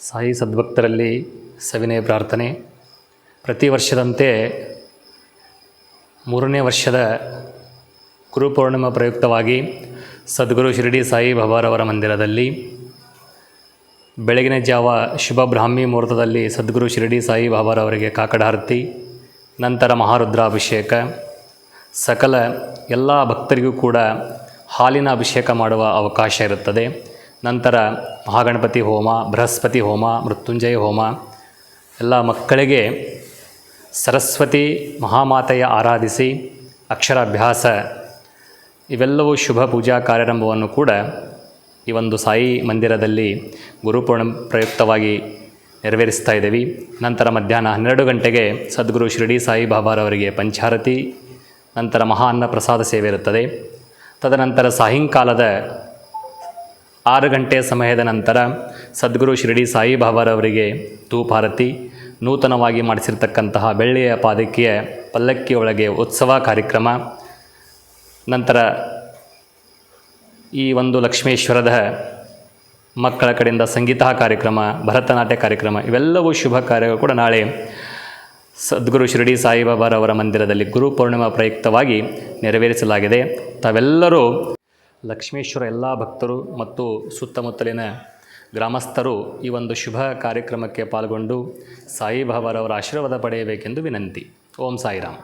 ಸಾಯಿ ಸದ್ಭಕ್ತರಲ್ಲಿ ಸವಿನಯ ಪ್ರಾರ್ಥನೆ. ಪ್ರತಿ ವರ್ಷದಂತೆ ಮೂರನೇ ವರ್ಷದ ಗುರುಪೌರ್ಣಿಮಾ ಪ್ರಯುಕ್ತವಾಗಿ ಸದ್ಗುರು ಶಿರಡಿ ಸಾಯಿ ಬಾಬಾರವರ ಮಂದಿರದಲ್ಲಿ ಬೆಳಗಿನ ಜಾವ ಶುಭ ಬ್ರಾಹ್ಮಿ ಮುಹೂರ್ತದಲ್ಲಿ ಸದ್ಗುರು ಶಿರಡಿ ಸಾಯಿ ಬಾಬಾರವರಿಗೆ ಕಾಕಡಾರತಿ ನಂತರ ಮಹಾರುದ್ರಾಭಿಷೇಕ, ಸಕಲ ಎಲ್ಲ ಭಕ್ತರಿಗೂ ಕೂಡ ಹಾಲಿನ ಅಭಿಷೇಕ ಮಾಡುವ ಅವಕಾಶ ಇರುತ್ತದೆ. ನಂತರ ಮಹಾಗಣಪತಿ ಹೋಮ, ಬೃಹಸ್ಪತಿ ಹೋಮ, ಮೃತ್ಯುಂಜಯ ಹೋಮ, ಎಲ್ಲ ಮಕ್ಕಳಿಗೆ ಸರಸ್ವತಿ ಮಹಾಮಾತೆಯ ಆರಾಧಿಸಿ ಅಕ್ಷರಾಭ್ಯಾಸ. ಇವೆಲ್ಲವೂ ಶುಭ ಪೂಜಾ ಕಾರ್ಯಾರಂಭವನ್ನು ಕೂಡ ಈ ಒಂದು ಸಾಯಿ ಮಂದಿರದಲ್ಲಿ ಗುರುಪೂರ್ಣ ಪ್ರಯುಕ್ತವಾಗಿ ನೆರವೇರಿಸ್ತಾ ಇದ್ದೀವಿ. ನಂತರ ಮಧ್ಯಾಹ್ನ ಹನ್ನೆರಡು ಗಂಟೆಗೆ ಸದ್ಗುರು ಶಿರಡಿ ಸಾಯಿ ಬಾಬಾರವರಿಗೆ ಪಂಚಾರತಿ, ನಂತರ ಮಹಾ ಅನ್ನ ಪ್ರಸಾದ ಸೇವೆ ಇರುತ್ತದೆ. ತದನಂತರ ಸಾಯಂಕಾಲದ ಆರು ಗಂಟೆ ಸಮಯದ ನಂತರ ಸದ್ಗುರು ಶಿರಡಿ ಸಾಯಿಬಾಬಾರವರಿಗೆ ತೂಪಾರತಿ ನೂತನವಾಗಿ ಮಾಡಿಸಿರ್ತಕ್ಕಂತಹ ಬೆಳ್ಳಿಯ ಪಾದಕಿಯ ಪಲ್ಲಕ್ಕಿಯೊಳಗೆ ಉತ್ಸವ ಕಾರ್ಯಕ್ರಮ, ನಂತರ ಈ ಒಂದು ಲಕ್ಷ್ಮೇಶ್ವರದ ಮಕ್ಕಳ ಕಡೆಯಿಂದ ಸಂಗೀತ ಕಾರ್ಯಕ್ರಮ, ಭರತನಾಟ್ಯ ಕಾರ್ಯಕ್ರಮ, ಇವೆಲ್ಲವೂ ಶುಭ ಕಾರ್ಯಗಳು ಕೂಡ ನಾಳೆ ಸದ್ಗುರು ಶಿರಡಿ ಸಾಯಿಬಾಬಾರವರ ಮಂದಿರದಲ್ಲಿ ಗುರು ಪೂರ್ಣಿಮಾ ಪ್ರಯುಕ್ತವಾಗಿ ನೆರವೇರಿಸಲಾಗಿದೆ. ತಾವೆಲ್ಲರೂ ಲಕ್ಷ್ಮೇಶ್ವರ ಎಲ್ಲ ಭಕ್ತರು ಮತ್ತು ಸುತ್ತಮುತ್ತಲಿನ ಗ್ರಾಮಸ್ಥರು ಈ ಒಂದು ಶುಭ ಕಾರ್ಯಕ್ರಮಕ್ಕೆ ಪಾಲ್ಗೊಂಡು ಸಾಯಿಬಾಬಾರವರ ಆಶೀರ್ವಾದ ಪಡೆಯಬೇಕೆಂದು ವಿನಂತಿ. ಓಂ ಸಾಯಿರಾಮ್.